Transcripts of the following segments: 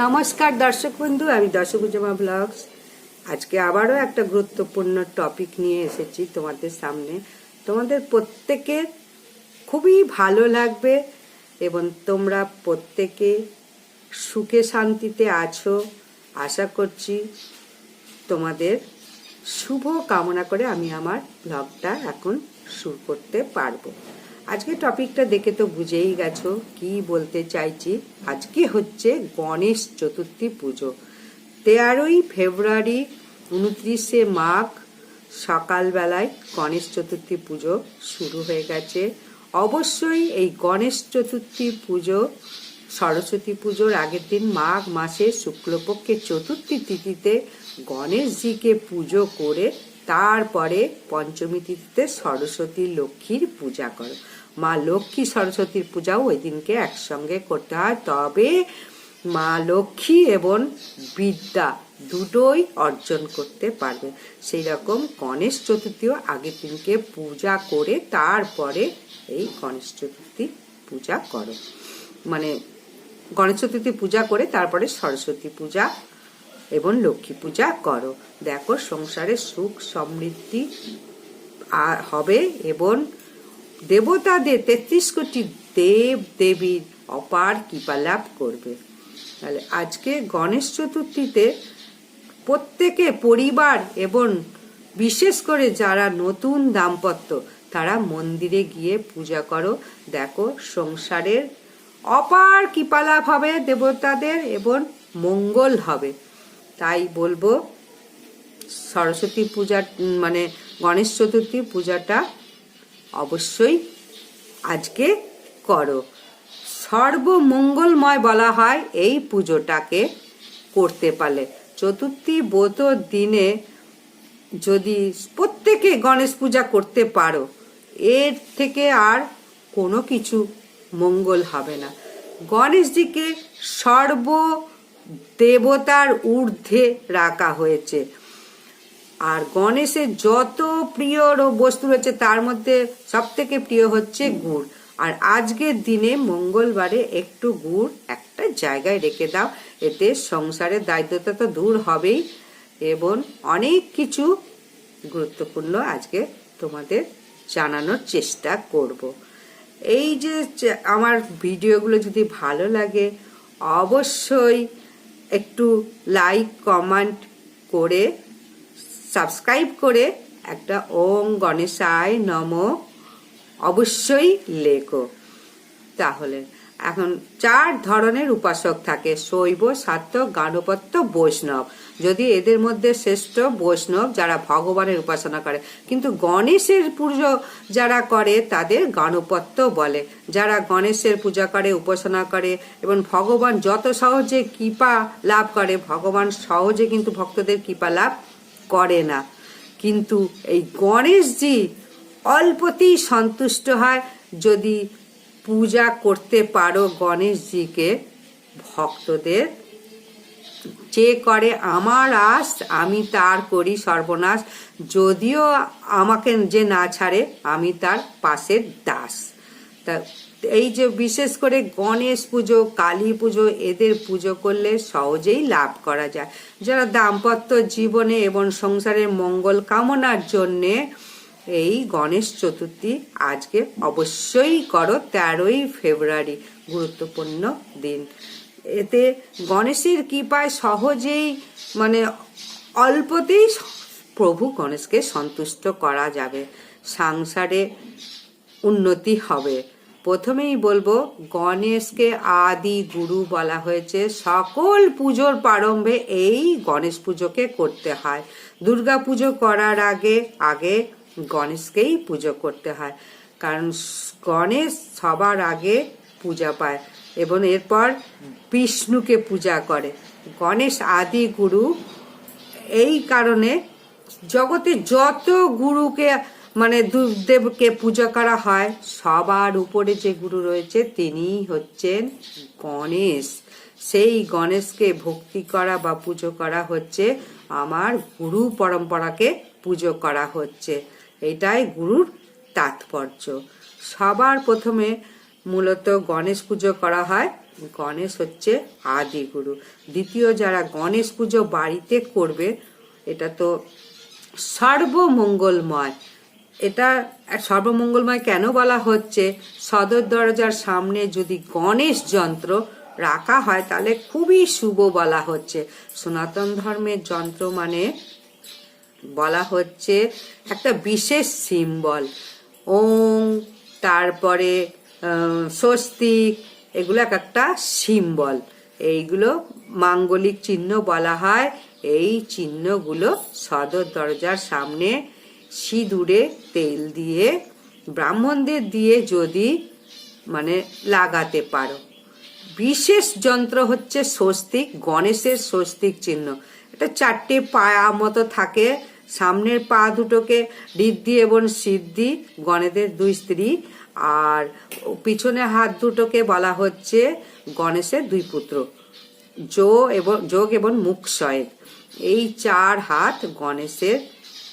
নমস্কার দর্শক বন্ধু, আমি দর্শকুজমা ব্লগস। আজকে আবারও একটা গুরুত্বপূর্ণ টপিক নিয়ে এসেছি তোমাদের সামনে। তোমাদের প্রত্যেকের খুবই ভালো লাগবে এবং তোমরা প্রত্যেকে সুখে শান্তিতে আছো। আশা করছি তোমাদের শুভ কামনা করে আমি আমার ব্লগটা এখন শুরু করতে পারব। আজকে টপিকটা দেখে তো বুঝেই গেছো, কি বলতে চাইছি? আজকে হচ্ছে গণেশ চতুর্থী পুজো। তেরোই ফেব্রুয়ারি উনত্রিশে মাঘ সকালবেলায় গণেশ চতুর্থী পুজো শুরু হয়ে গেছে। অবশ্যই এই গণেশ চতুর্থী পুজো, সরস্বতী পুজোর আগের দিন মাঘ মাসে শুক্লপক্ষের চতুর্থী তিথিতে গণেশজিকে পুজো করে তারপরে পঞ্চমী তিথিতে সরস্বতী লক্ষ্মীর পূজা করো। মা লক্ষ্মী সরস্বতীর পূজাও ওই দিনকে একসঙ্গে করতে হয়। তবে মা লক্ষ্মী এবং বিদ্যা দুটোই অর্জন করতে পারবে। সেই রকম গণেশ চতুর্থীও আগের দিনকে পূজা করে তারপরে এই গণেশ চতুর্থী পূজা করো। মানে গণেশ চতুর্থী পূজা করে তারপরে সরস্বতী পূজা এবং লক্ষ্মী পূজা করো। দেখো, সংসারে সুখ সমৃদ্ধি হবে এবং দেবতাদের তেত্রিশ কোটি দেব দেবীর অপার কৃপা লাভ করবে। তাহলে আজকে গণেশ চতুর্থীতে প্রত্যেকে পরিবার এবং বিশেষ করে যারা নতুন দাম্পত্য, তারা মন্দিরে গিয়ে পূজা করো। দেখো, সংসারের অপার কৃপালাভ হবে দেবতাদের এবং মঙ্গল হবে। তাই বলব সরস্বতী পূজা মানে গণেশ চতুর্থী পূজাটা অবশ্যই আজকে করো। সর্বমঙ্গলময় বলা হয় এই পুজোটাকে করতে পারলে। চতুর্থী ব্রত দিনে যদি প্রত্যেকে গণেশ পূজা করতে পারো, এর থেকে আর কোনো কিছু মঙ্গল হবে না। গণেশজিকে সর্ব দেবতার ঊর্ধ্বে রাখা হয়েছে। আর গণেশের যত প্রিয় বস্তু রয়েছে, তার মধ্যে সব থেকে প্রিয় হচ্ছে গুড়। আর আজকের দিনে মঙ্গলবারে একটু গুড় একটা জায়গায় রেখে দাও, এতে সংসারের দায়িত্বতা তো দূর হবেই। এবং অনেক কিছু গুরুত্বপূর্ণ আজকে তোমাদের জানানোর চেষ্টা করব। এই যে আমার ভিডিওগুলো যদি ভালো লাগে, অবশ্যই একটু লাইক কমেন্ট করে সাবস্ক্রাইব করে একটা ওম গণেশায় নম অবশ্যই লেখো। তাহলে এখন চার ধরনের উপাসক থাকে, শৈব, সাত্য, গানপত্য, বৈষ্ণব। যদি এদের মধ্যে শ্রেষ্ঠ বৈষ্ণব যারা ভগবানের উপাসনা করে, কিন্তু গণেশের পুজো যারা করে, তাদের গানপত্য বলে। যারা গণেশের পূজা করে, উপাসনা করে, এবং ভগবান যত সহজে কৃপা লাভ করে, ভগবান সহজে কিন্তু ভক্তদের কৃপা লাভ করে না। কিন্তু এই গণেশজি অল্পতেই সন্তুষ্ট হয়। যদি পূজা করতে পারো গণেশজিকে, ভক্তদের। যে করে আমার আস আমি তার করি সর্বনাশ। যদিও আমাকে যে না ছাড়ে, আমি তার পাশের দাস। তা এই যে বিশেষ করে গণেশ পুজো, কালী পুজো, এদের পুজো করলে সহজেই লাভ করা যায়। যারা দাম্পত্য জীবনে এবং সংসারের মঙ্গল কামনার জন্যে এই গণেশ চতুর্থী আজকে অবশ্যই করো, তেরোই ফেব্রুয়ারি, গুরুত্বপূর্ণ দিন। এতে গণেশের কৃপায় সহজেই মানে অল্পতেই প্রভু গণেশকে সন্তুষ্ট করা যাবে। সংসারে উন্নতি হবে। প্রথমেই বলব, গণেশকে আদি গুরু বলা হয়েছে। সকল পুজোর প্রারম্ভে এই গণেশ পুজোকে করতে হয়। দুর্গা পুজো করার আগে আগে গণেশকেই পুজো করতে হয়। কারণ গণেশ সবার আগে পূজা পায় এবং এরপর বিষ্ণুকে পূজা করে। গণেশ আদি গুরু, এই কারণে জগতে যত গুরুকে মানে দু- দেবকে পূজা করা হয়, সবার উপরে যে গুরু রয়েছে তিনি হচ্ছেন গণেশ। সেই গণেশকে ভক্তি করা বা পুজো করা হচ্ছে, আমার গুরু পরম্পরাকে পুজো করা হচ্ছে। এটাই গুরুর তাৎপর্য। সবার প্রথমে মূলত গণেশ পুজো করা হয়। গণেশ হচ্ছে আদিগুরু দ্বিতীয় যারা গণেশ পুজো বাড়িতে করবে, এটা তো সর্বমঙ্গলময়। এটা সর্বমঙ্গলময় কেন বলা হচ্ছে? সদর দরজার সামনে যদি গণেশ যন্ত্র রাখা হয়, তাহলে খুবই শুভ বলা হচ্ছে। সনাতন ধর্মের যন্ত্র মানে বলা হচ্ছে একটা বিশেষ সিম্বল ওং তারপরে স্বস্তিক এগুলো এক একটা সিম্বল এইগুলো মাঙ্গলিক চিহ্ন বলা হয়। এই চিহ্নগুলো সদর দরজার সামনে সিঁদুরে তেল দিয়ে, ব্রাহ্মণদের দিয়ে যদি মানে লাগাতে পারো। বিশেষ যন্ত্র হচ্ছে স্বস্তিক, গণেশের স্বস্তিক চিহ্ন। এটা চারটে পায়া মতো থাকে। সামনের পা দুটোকে ঋদ্ধি এবং সিদ্ধি গণেশের দুই স্ত্রী, আর পিছনে হাত দুটোকে বলা হচ্ছে গণেশের দুই পুত্র জো এবং, যোগ এবং মুখ মুখশয়ের এই চার হাত গণেশের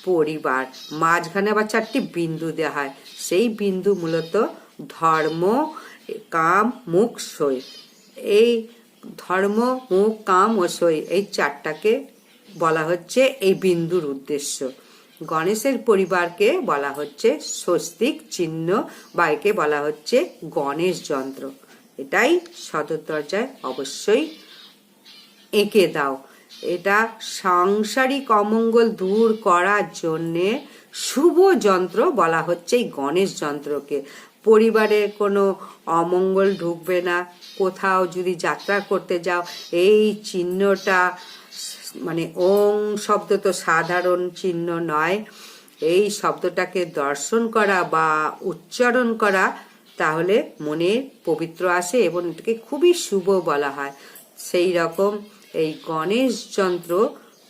পরিবার। মাঝখানে আবার চারটি বিন্দু দেওয়া হয়। সেই বিন্দু মূলত ধর্ম, কাম, মুখ, সই। এই ধর্ম, মুখ, কাম ও সই এই চারটাকে বলা হচ্ছে এই বিন্দুর উদ্দেশ্য। গণেশের পরিবারকে বলা হচ্ছে স্বস্তিক চিহ্ন বা একে বলা হচ্ছে গণেশ যন্ত্র। এটাই সদর দরজায় অবশ্যই এঁকে দাও। এটা সাংসারিক অমঙ্গল দূর করার জন্যে শুভ যন্ত্র বলা হচ্ছে এই গণেশ যন্ত্রকে। পরিবারে কোনো অমঙ্গল ঢুকবে না। কোথাও যদি যাত্রা করতে যাও, এই চিহ্নটা মানে ওং শব্দ তো সাধারণ চিহ্ন নয়। এই শব্দটাকে দর্শন করা বা উচ্চারণ করা তাহলে মনে পবিত্র আসে এবং এটাকে খুবই শুভ বলা হয়। সেই রকম এই গণেশ যন্ত্র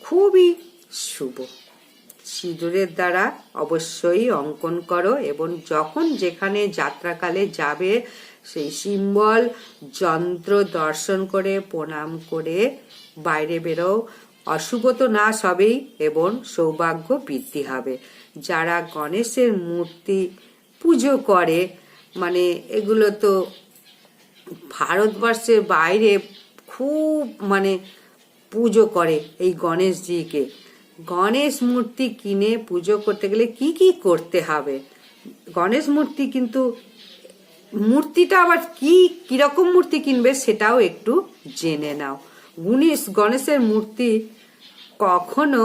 খুবই শুভ। সিঁদুরের দ্বারা অবশ্যই অঙ্কন করো এবং যখন যেখানে যাত্রাকালে যাবে, সেই সিম্বল যন্ত্র দর্শন করে, প্রণাম করে বাইরে বেরো অশুভ তো না সবেই এবং সৌভাগ্য বৃদ্ধি হবে। যারা গণেশের মূর্তি পুজো করে মানে এগুলো তো ভারতবর্ষের বাইরে খুব মানে পুজো করে এই গণেশজিকে। গণেশ মূর্তি কিনে পুজো করতে গেলে কি কি করতে হবে? গণেশ মূর্তি কিন্তু, মূর্তিটা আবার কি, কীরকম মূর্তি কিনবে সেটাও একটু জেনে নাও। গণেশ গণেশের মূর্তি কখনো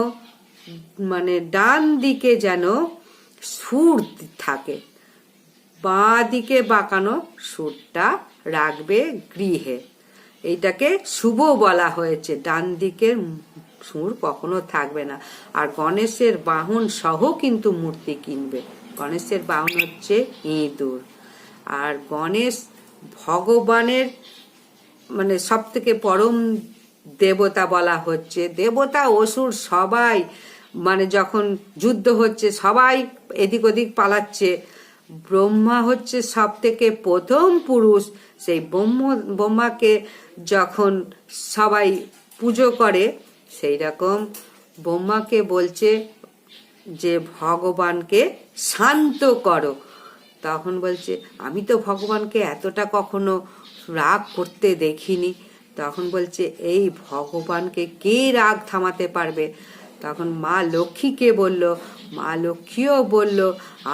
মানে ডান দিকে যেন সুর থাকে, বাঁ দিকে বাঁকানো সুরটা রাখবে গৃহে। এইটাকে শুভ বলা হয়েছে, ডান দিকের সুর কখনো থাকবে না। আর গণেশের বাহন সহ কিন্তু মূর্তি কিনবে। গণেশের বাহন হচ্ছে ইঁদুর। আর গণেশ ভগবানের মানে সব থেকে পরম দেবতা বলা হচ্ছে। দেবতা, অসুর সবাই মানে যখন যুদ্ধ হচ্ছে, সবাই এদিক ওদিক পালাচ্ছে। ব্রহ্মা হচ্ছে সব থেকে প্রথম পুরুষ। সেই ব্রহ্ম, ব্রহ্মাকে যখন সবাই পুজো করে, সেই রকম ব্রহ্মাকে বলছে যে, ভগবানকে শান্ত করো। তখন বলছে, আমি তো ভগবানকে এতটা কখনো রাগ করতে দেখিনি। তখন বলছে, এই ভগবানকে কে রাগ থামাতে পারবে? তখন মা লক্ষ্মীকে বলল, মা লক্ষ্মীও বলল,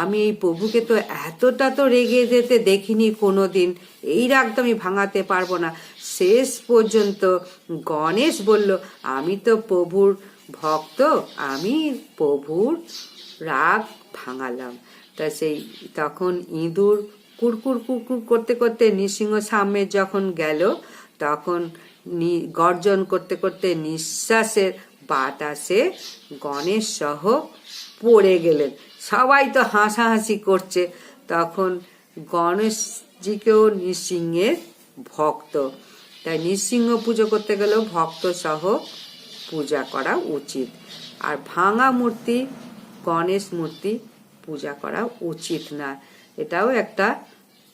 আমি এই প্রভুকে তো এতটা তো রেগে যেতে দেখিনি কোনো দিন এই রাগ তো আমি ভাঙাতে পারব না। শেষ পর্যন্ত গণেশ বলল, আমি তো প্রভুর ভক্ত, আমি প্রভুর রাগ ভাঙালাম। তা সেই তখন ইঁদুর কুরকুর কুরকুর করতে করতে নৃসিংহ সামনে যখন গেল তখন গর্জন করতে করতে নিঃশ্বাসের বাতাসে গণেশ সহ পড়ে গেলেন। সবাই তো হাসাহাসি করছে। তখন গণেশজিকেও নৃসিংহের ভক্ত। তাই নৃসিংহ পুজো করতে গেলেও ভক্ত সহ পূজা করা উচিত। আর ভাঙা মূর্তি, গণেশ মূর্তি পূজা করা উচিত না। এটাও একটা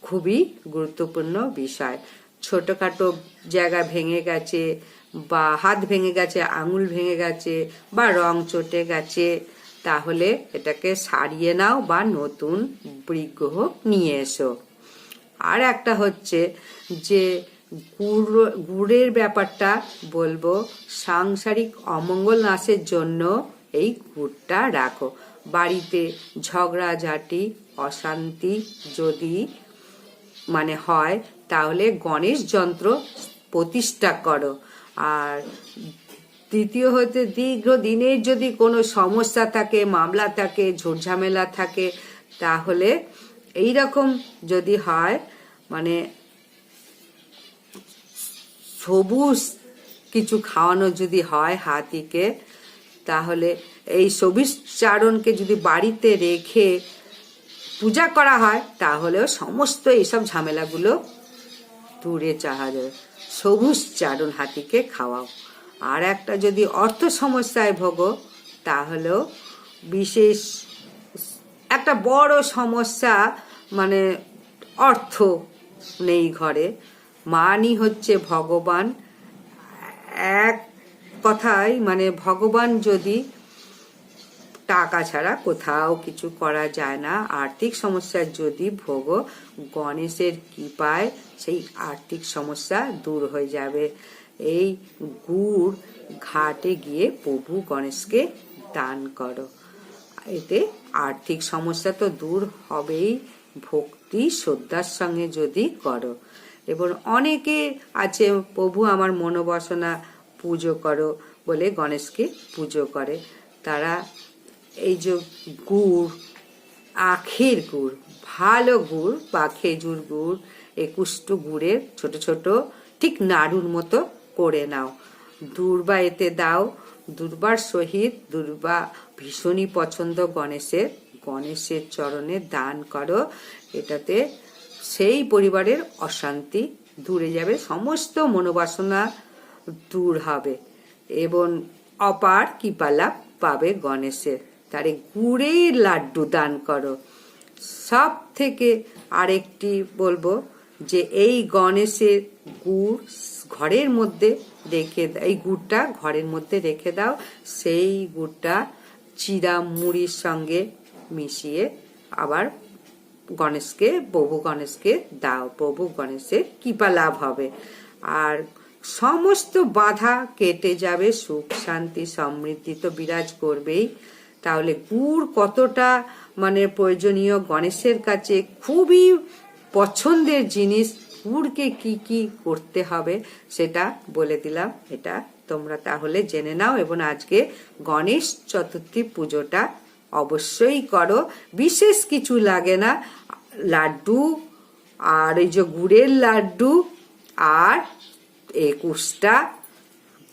খুবই গুরুত্বপূর্ণ বিষয়। ছোটখাটো জায়গা ভেঙে গেছে, বা হাত ভেঙে গেছে, আঙুল ভেঙে গেছে, বা রং চটে গেছে, তাহলে এটাকে সারিয়ে নাও বা নতুন বিগ্রহ নিয়ে এসো। আর একটা হচ্ছে যে গুড়, গুড়ের ব্যাপারটা বলব, সাংসারিক অমঙ্গল নাশের জন্য এই গুড়টা রাখো। বাড়িতে ঝগড়াঝাটি, অশান্তি যদি মানে হয়, তাহলে গণেশ যন্ত্র প্রতিষ্ঠা করো। আর দ্বিতীয় হতে দীর্ঘ দিনের যদি কোনো সমস্যা থাকে, মামলা থাকে, ঝুটঝামেলা থাকে, তাহলে এই রকম যদি হয় মানে সবুজ কিছু খাওয়ানো যদি হয় হাতিকে, তাহলে এই সবুজ চারণকে যদি বাড়িতে রেখে পূজা করা হয়, তাহলেও সমস্ত এইসব ঝামেলাগুলো দূরে চাহা যাবে সবুজ চারণ হাতিকে খাওয়াও। আর একটা যদি অর্থ সমস্যায় ভোগো, তাহলেও বিশেষ একটা বড় সমস্যা মানে অর্থ নেই ঘরে। মানই হচ্ছে ভগবান। এক কথায় মানে ভগবান যদি টাকা ছাড়া কোথাও কিছু করা যায় না। আর্থিক সমস্যার যদি ভোগ, গণেশের কৃপায় সেই আর্থিক সমস্যা দূর হয়ে যাবে। এই গুড় ঘাটে গিয়ে প্রভু গণেশকে দান করো। এতে আর্থিক সমস্যা তো দূর হবেই, ভক্তি শ্রদ্ধার সঙ্গে যদি করো। এবং অনেকে আছে, প্রভু আমার মনোবাসনা পুজো করো বলে গণেশকে পুজো করে। তারা এই যে গুড়, আখের গুড়, ভালো গুড়, বা খেজুর গুড় একুশটো গুড়ের ছোট ছোট ঠিক নাড়ুর মতো করে নাও। দুর্বা এতে দাও। দুর্বার সহিত দুর্বা ভীষণই পছন্দ গণেশের। গণেশের চরণে দান করো। এটাতে সেই পরিবারের অশান্তি দূরে যাবে, সমস্ত মনোবাসনা দূর হবে এবং অপার কৃপালাভ পাবে গণেশের। তারে গুড়ের লাড্ডু দান করো। সব থেকে আরেকটি বলব যে এই গণেশের গুড় ঘরের মধ্যে রেখে এই গুড়টা ঘরের মধ্যে রেখে দাও। সেই গুড়টা চিরা মুড়ির সঙ্গে মিশিয়ে আবার গণেশকে প্রভু গণেশকে দাও। প্রভু গণেশের কৃপা লাভ হবে। আর সমস্ত বাধা কেটে যাবে, সুখ শান্তি সমৃদ্ধি তো বিরাজ করবেই। তাহলে গুড় কতটা মানে প্রয়োজনীয়? গণেশের কাছে খুবই পছন্দের জিনিস। গুড়কে কি কি করতে হবে সেটা বলে দিলাম। এটা তোমরা তাহলে জেনে নাও এবং আজকে গণেশ চতুর্থী পুজোটা অবশ্যই করো। বিশেষ কিছু লাগে না। লাড্ডু আর এই যে গুড়ের লাড্ডু আর একুশটা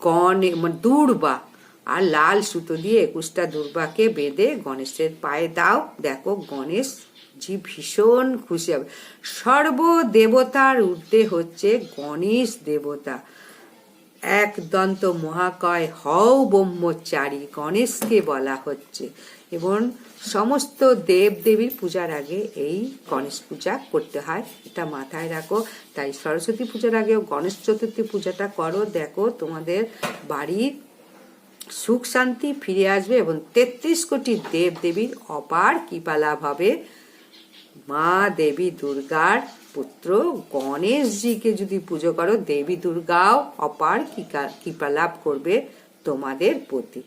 গণে মানে দূর্বা। আর লাল সুতো দিয়ে একুশটা দুর্বাকে বেঁধে গণেশের পায়ে দাও। দেখো গণেশ জি ভীষণ খুশি হবে। সর্ব দেবতার ঊর্ধ্বে হচ্ছে গণেশ দেবতা। এক দন্ত মহাকয় হও ব্রহ্মচারী, গণেশকে বলা হচ্ছে। এবং সমস্ত দেব দেবীর পূজার আগে এই গণেশ পূজা করতে হয়। এটা মাথায় রাখো। তাই সরস্বতী পূজার আগেও গণেশ চতুর্থী পূজাটা করো। দেখো তোমাদের বাড়ির সুখ শান্তি ফিরে আসবে এবং তেত্রিশ কোটি দেব দেবীর অপার কৃপা লাভ হবে। মা দেবী দুর্গার পুত্র গণেশজিকে যদি পুজো করো, দেবী দুর্গাও অপার কৃপা লাভ করবে তোমাদের প্রতি।